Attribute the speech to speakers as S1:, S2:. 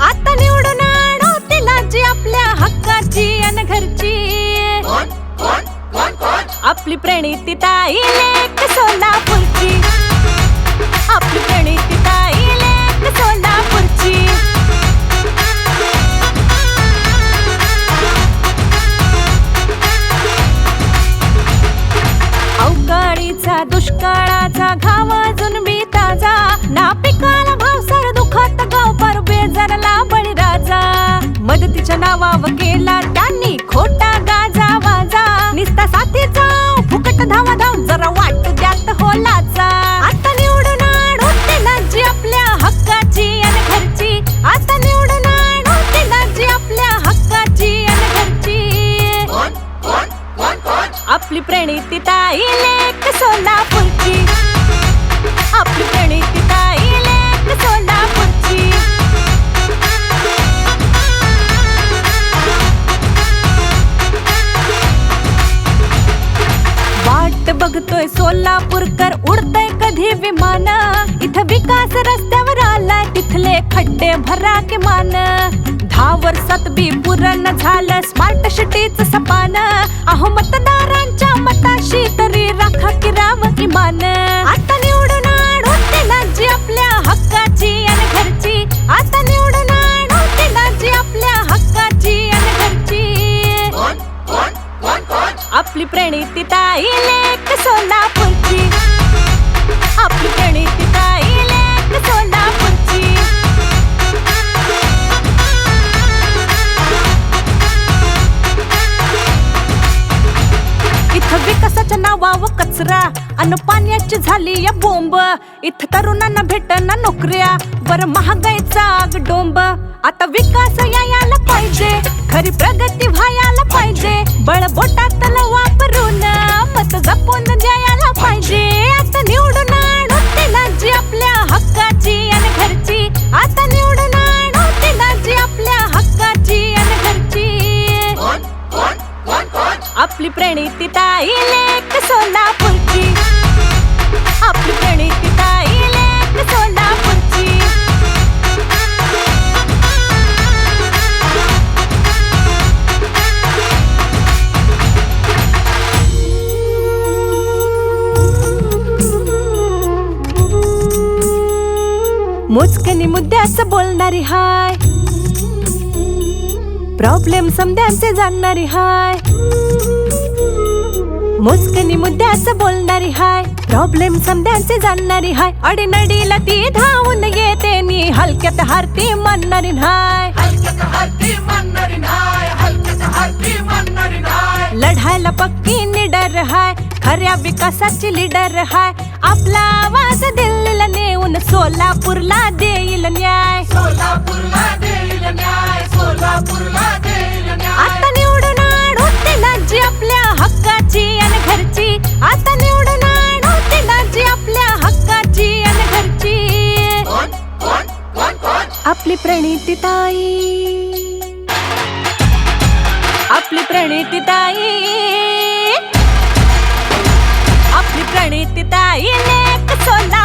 S1: आता निवडून आणो तिला जी आपल्या हक्काची अन घरची. आपली प्रणिती ताई लेक सोलापूरची. मदतीच्या वाव केला त्यांनी खोटा गाजा वाजा. निस्ता साथीचा फुकट धावा धाव जरा वाट द्यात होलाचा. आता निवडून आणू तेलाची आपल्या हक्काची आणि घरची. आता निवडून आणू तेलाची आपल्या हक्काची आणि घरची. आपली प्रणिती ताई लेक सोलापूरची. आपली प्रणिती ताई लेक सोलापूरची. बघतोय सोलापूरकर उडतय कधी विमान? इथं विकास रस्त्यावर आलाय तिथले खड्डे भरा के मान दहा वर्षात बी पुरण झालं स्मार्ट सिटीच सपान. अहो मतदारांच्या मताशी तरी राखा किराव किमान प्रणिती ताई लेक सोलापूरची. आपली प्रणिती ताई लेक सोलापूरची. इथं विकासाच्या नावावर कचरा अन पाण्याची झाली या बोंब. इथं तरुणांना भेटना नोकऱ्या बर महागाईचा आग डोंब. आता विकास यायला पाहिजे खरी प्रगती व्हायला पाहिजे. बळ प्रणिती ताई लेक सोलापूरची. आपली प्रणिती ताई लेक सोलापूरची. मोजकनी मुद्द्यास बोलणारी हाय. प्रॉब्लेम समद्यांचे जाणणारी हाय. मोजकनी मुद्द्याच बोलणारी हाय. प्रॉब्लेम समद्यांचे जाणणारी हाय. अडीनडीला ती धावून येते नी. हलक्यात हारती म्हणणारी हाय. लढायला पक्की निडर हाय. खऱ्या विकासाची लीडर हाय. आपला आवाज दिल्लीला नेऊन सोलापूरला देईल न्याय.
S2: सोलापूरला देईल न्याय. सोलापूरला देईल
S1: आपली प्रणिती ताई. आपली प्रणिती ताई. आपली प्रणिती ताई नेक सोला